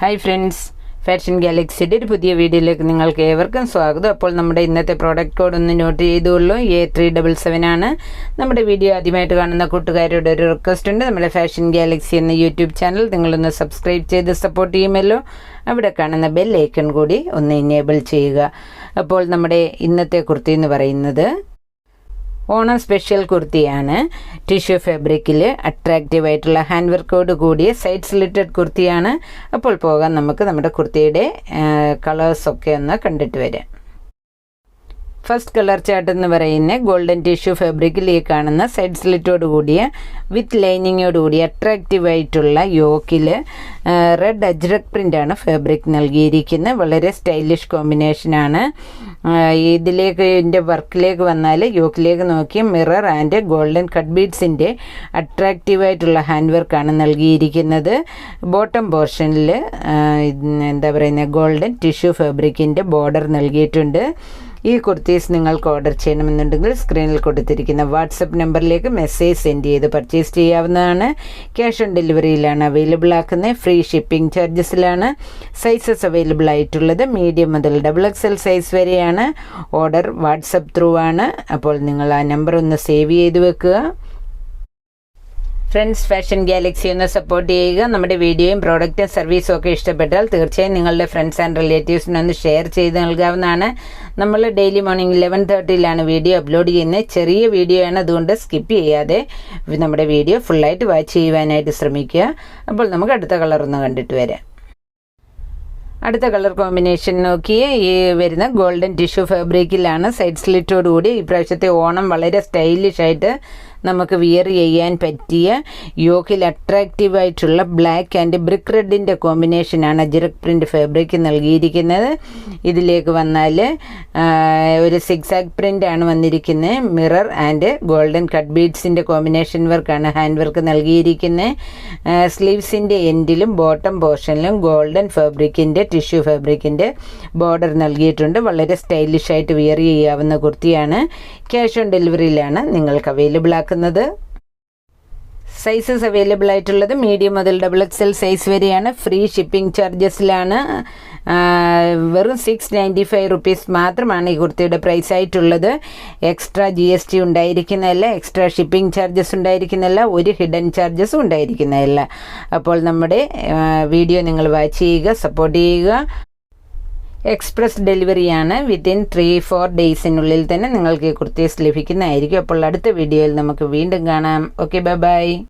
Hi friends fashion ഗാലക്സിയുടെ ഒരു പുതിയ വീഡിയോയിലേക്ക് നിങ്ങൾക്ക് ഏവർക്കും സ്വാഗതം. അപ്പോൾ നമ്മുടെ ഇന്നത്തെ പ്രോഡക്റ്റ് കോഡ് ഒന്ന് നോട്ട് ചെയ്തുള്ളൂ എ ത്രീ ഡബിൾ സെവൻ ആണ് നമ്മുടെ വീഡിയോ ആദ്യമായിട്ട് കാണുന്ന കൂട്ടുകാരോട് ഒരു റിക്വസ്റ്റ് ഉണ്ട്. നമ്മുടെ ഫാഷൻ ഗാലക്സി എന്ന യൂട്യൂബ് ചാനൽ നിങ്ങളൊന്ന് സബ്സ്ക്രൈബ് ചെയ്ത് സപ്പോർട്ട് ചെയ്യുമല്ലോ. അവിടെ കാണുന്ന ബെൽ ഐക്കൺ കൂടി ഒന്ന് എനേബിൾ ചെയ്യുക. അപ്പോൾ നമ്മുടെ ഇന്നത്തെ കുർത്തി എന്ന് പറയുന്നത് ഓണം സ്പെഷ്യൽ കുർത്തിയാണ്. ടിഷ്യൂ ഫാബ്രിക്കിൽ അട്രാക്റ്റീവ് ആയിട്ടുള്ള ഹാൻഡ് വർക്കോട് കൂടിയ സൈഡ് സ്ലിറ്റഡ് കുർത്തിയാണ്. അപ്പോൾ പോകാൻ നമുക്ക് നമ്മുടെ കുർത്തിയുടെ കളേഴ്സൊക്കെ ഒന്ന് കണ്ടിട്ട് വരാം. ഫസ്റ്റ് കളർ ചാർട്ട് എന്ന് പറയുന്ന ഗോൾഡൻ ടിഷ്യൂ ഫാബ്രിക്കിൽ ഈ കാണുന്ന സൈഡ് സ്ലിറ്റോട് കൂടിയ വിത്ത് ലൈനിങ്ങോട് കൂടിയ അട്രാക്റ്റീവ് ആയിട്ടുള്ള യോക്കിൽ റെഡ് അജ്രക് പ്രിന്റാണ് ഫാബ്രിക് നൽകിയിരിക്കുന്നത്. വളരെ സ്റ്റൈലിഷ് കോമ്പിനേഷനാണ് ഇതിലേക്ക് ഇതിന്റെ വർക്കിലേക്ക് വന്നാൽ യോക്കിലേക്ക് നോക്കി മിറർ ആൻഡ് ഗോൾഡൻ കട്ട് ബീഡ്സിന്റെ അട്രാക്റ്റീവ് ആയിട്ടുള്ള ഹാൻഡ് വർക്കാണ് നൽകിയിരിക്കുന്നത്. ബോട്ടം പോർഷനിൽ എന്താ പറയുന്നത് ഗോൾഡൻ ടിഷ്യൂ ഫാബ്രിക്കിന്റെ ബോർഡർ നൽകിയിട്ടുണ്ട്. ഈ കുർത്തീസ് നിങ്ങൾക്ക് ഓർഡർ ചെയ്യണമെന്നുണ്ടെങ്കിൽ സ്ക്രീനിൽ കൊടുത്തിരിക്കുന്ന വാട്സപ്പ് നമ്പറിലേക്ക് മെസ്സേജ് സെൻഡ് ചെയ്ത് പർച്ചേസ് ചെയ്യാവുന്നതാണ്. ക്യാഷ് ഓൺ ഡെലിവറിയിലാണ് അവൈലബിൾ ആക്കുന്നത്. ഫ്രീ ഷിപ്പിംഗ് ചാർജസിലാണ് സൈസസ് അവൈലബിൾ ആയിട്ടുള്ളത്. മീഡിയം മുതൽ ഡബിൾ എക്സ് എൽ സൈസ് വരെയാണ് ഓർഡർ വാട്സപ്പ് ത്രൂ ആണ്. അപ്പോൾ നിങ്ങൾ ആ നമ്പർ ഒന്ന് സേവ് ചെയ്ത് വെക്കുക. ഫ്രണ്ട്സ് ഫാഷൻ ഗാലക്സി ഒന്ന് സപ്പോർട്ട് ചെയ്യുക. നമ്മുടെ വീഡിയോയും പ്രോഡക്റ്റും സർവീസും ഒക്കെ ഇഷ്ടപ്പെട്ടാൽ തീർച്ചയായും നിങ്ങളുടെ ഫ്രണ്ട്സ് ആൻഡ് റിലേറ്റീവ്സിനൊന്ന് ഷെയർ ചെയ്ത് നൽകാവുന്നതാണ്. നമ്മൾ ഡെയിലി മോർണിംഗ് ഇലവൻ തേർട്ടിയിലാണ് വീഡിയോ അപ്ലോഡ് ചെയ്യുന്നത്. ചെറിയ വീഡിയോ ആണ് അതുകൊണ്ട് സ്കിപ്പ് ചെയ്യാതെ നമ്മുടെ വീഡിയോ ഫുള്ളായിട്ട് വാച്ച് ചെയ്യുവാനായിട്ട് ശ്രമിക്കുക. അപ്പോൾ നമുക്ക് അടുത്ത കളർ ഒന്ന് കണ്ടിട്ട് വരാം. അടുത്ത കളർ കോമ്പിനേഷൻ നോക്കിയ ഈ വരുന്ന ഗോൾഡൻ ടിഷ്യൂ ഫാബ്രിക്കിലാണ് സൈഡ് സ്ലിറ്റോട് കൂടി ഇപ്രാവശ്യത്തെ ഓണം വളരെ സ്റ്റൈലിഷ് ആയിട്ട് നമുക്ക് വിയർ ചെയ്യാൻ പറ്റിയ യോക്കിൽ അട്രാക്റ്റീവ് ആയിട്ടുള്ള ബ്ലാക്ക് ആൻഡ് ബ്രിക്ക് റെഡിന്റെ കോമ്പിനേഷനാണ് അജിറക് പ്രിന്റ് ഫാബ്രിക് നൽകിയിരിക്കുന്നത്. ഇതിലേക്ക് വന്നാൽ ഒരു സിക്സ് ആക്ക് പ്രിന്റ് ആണ് വന്നിരിക്കുന്നത്. മിറർ ആൻഡ് ഗോൾഡൻ കട്ട് ബീഡ്സിന്റെ കോമ്പിനേഷൻ വർക്കാണ് ഹാൻഡ് വർക്ക് നൽകിയിരിക്കുന്നത്. സ്ലീവ്സിന്റെ എൻഡിലും ബോട്ടം പോർഷനിലും ഗോൾഡൻ ഫാബ്രിക്കിന്റെ ടിഷ്യൂ ഫാബ്രിക്കിന്റെ ബോർഡർ നൽകിയിട്ടുണ്ട്. വളരെ സ്റ്റൈലിഷായിട്ട് വിയർ ചെയ്യാവുന്ന കുർത്തിയാണ്. ക്യാഷ് ഓൺ ഡെലിവറിയിലാണ് നിങ്ങൾക്ക് അവൈലബിൾ ആക്കുന്നത്. സൈസസ് അവൈലബിൾ ആയിട്ടുള്ളത് മീഡിയം മുതൽ ഡബിൾ എക്സ് എൽ സൈസ് വരെയാണ് ഫ്രീ ഷിപ്പിംഗ് ചാർജസിലാണ് വെറും സിക്സ് നയന്റി ഫൈവ് റുപ്പീസ് മാത്രമാണ് ഈ കുർത്തിയുടെ പ്രൈസ് ആയിട്ടുള്ളത്. എക്സ്ട്രാ ജി എസ് ടി ഉണ്ടായിരിക്കുന്നതല്ല എക്സ്ട്രാ ഷിപ്പിംഗ് ചാർജസ് ഉണ്ടായിരിക്കുന്നതല്ല ഒരു ഹിഡൻ ചാർജസ് ഉണ്ടായിരിക്കുന്നതല്ല. അപ്പോൾ നമ്മുടെ വീഡിയോ നിങ്ങൾ വാച്ച് ചെയ്യുക സപ്പോർട്ട് ചെയ്യുക. എക്സ്പ്രസ് ഡെലിവറിയാണ് വിത്തിൻ ത്രീ ഫോർ ഡേയ്സിനുള്ളിൽ തന്നെ നിങ്ങൾക്ക് ഈ കുർത്തീസ് ലഭിക്കുന്നതായിരിക്കും. അപ്പോൾ അടുത്ത വീഡിയോയിൽ നമുക്ക് വീണ്ടും കാണാം. Okay bye bye